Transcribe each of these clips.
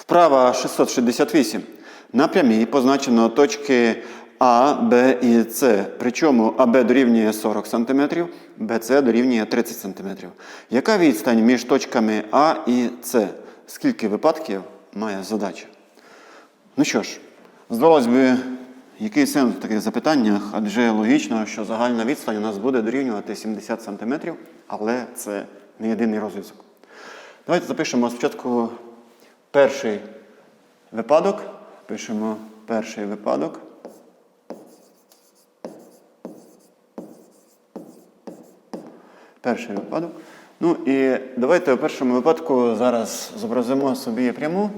Вправа 668. На прямій позначено точки А, Б і С. Причому АБ дорівнює 40 см, БЦ дорівнює 30 см. Яка відстань між точками А і С? Скільки випадків має задача? Ну що ж, здавалось би, який сенс в таких запитаннях, адже логічно, що загальна відстань у нас буде дорівнювати 70 см, але це не єдиний розв'язок. Давайте запишемо спочатку перший випадок. Пишемо перший випадок. Перший випадок. Ну і давайте у першому випадку зараз зобразимо собі пряму.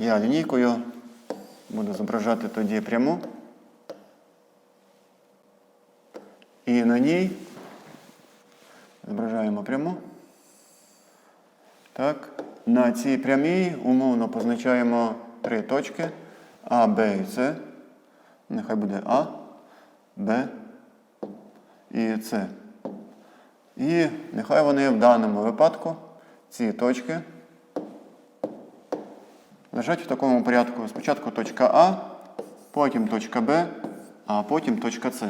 Я лінійкою буду зображати тоді пряму. І на ній зображаємо пряму. Так. На цій прямій умовно позначаємо три точки А, Б і С. Нехай буде А, Б і С. І нехай вони в даному випадку, ці точки, лежать в такому порядку. Спочатку точка А, потім точка Б, а потім точка С.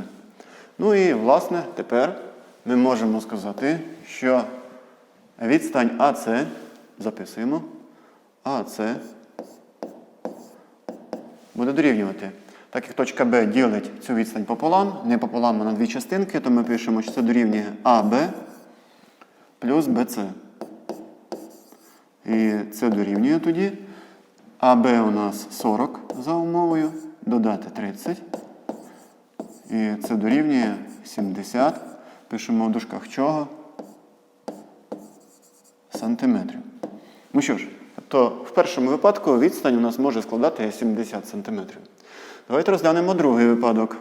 Ну і, власне, тепер ми можемо сказати, що відстань АС записуємо. АС буде дорівнювати. Так як точка Б ділить цю відстань пополам, не пополам, а на дві частинки, то ми пишемо, що це дорівнює АБ плюс БЦ. І це дорівнює тоді. АБ у нас 40 за умовою, додати 30. І це дорівнює 70. Пишемо в дужках чого? Сантиметрів. Ну що ж, то в першому випадку відстань у нас може складати 70 сантиметрів. Давайте розглянемо другий випадок.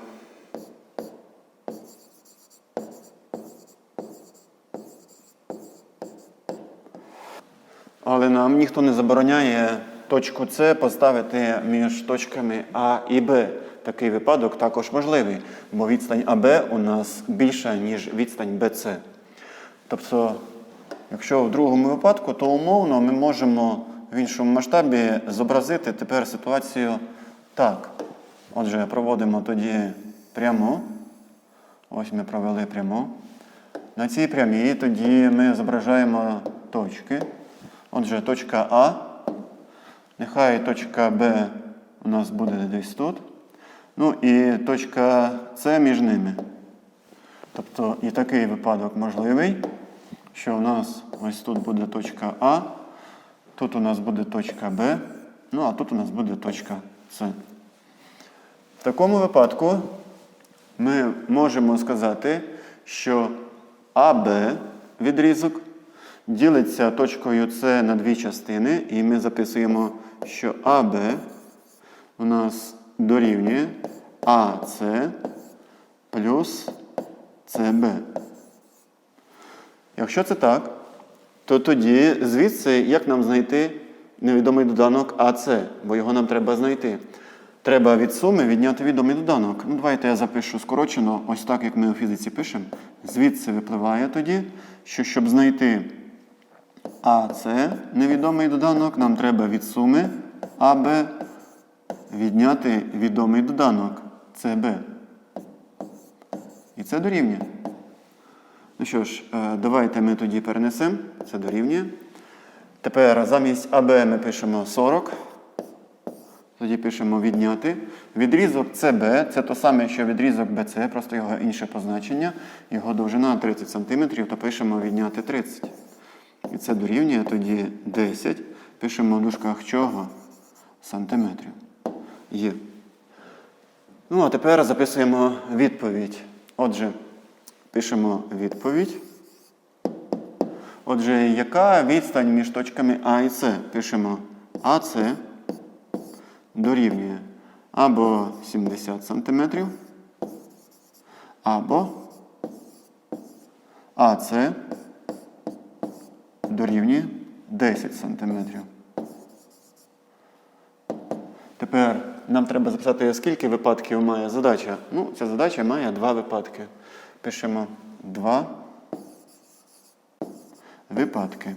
Але нам ніхто не забороняє точку С поставити між точками А і Б. Такий випадок також можливий, бо відстань АБ у нас більша, ніж відстань БЦ. Тобто, якщо в другому випадку, то умовно ми можемо в іншому масштабі зобразити тепер ситуацію так. Отже, проводимо тоді пряму. Ось ми провели пряму. На цій прямій тоді ми зображаємо точки. Отже, точка А. Нехай точка Б у нас буде десь тут. Ну і точка С між ними. Тобто і такий випадок можливий, що у нас ось тут буде точка А, тут у нас буде точка Б, ну а тут у нас буде точка С. В такому випадку ми можемо сказати, що АБ відрізок ділиться точкою С на дві частини, і ми записуємо, що АБ у нас дорівнює АС плюс СБ. Якщо це так, то тоді звідси як нам знайти невідомий доданок АС, бо його нам треба знайти. Треба від суми відняти відомий доданок. Ну, давайте я запишу скорочено, ось так, як ми у фізиці пишемо. Звідси випливає тоді, що щоб знайти АС, невідомий доданок, нам треба від суми АБ відняти відомий доданок СБ. І це дорівнює. Ну що ж, е, давайте ми тоді перенесемо. Це дорівнює. Тепер замість АБ ми пишемо 40. Тоді пишемо відняти. Відрізок CB це то саме, що відрізок BC, просто його інше позначення. Його довжина 30 см, то пишемо відняти 30. І це дорівнює тоді 10. Пишемо в дужках чого? Сантиметрів. Є. Ну, а тепер записуємо відповідь. Отже, пишемо відповідь. Отже, яка відстань між точками А і С? Пишемо АС дорівнює або 70 см, або АС дорівнює 10 см. Тепер нам треба записати, скільки випадків має задача. Ну, ця задача має два випадки пишемо два випадки.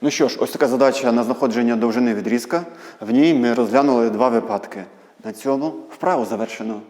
Ну що ж, ось така задача на знаходження довжини відрізка. В ній ми розглянули два випадки. На цьому вправу завершено.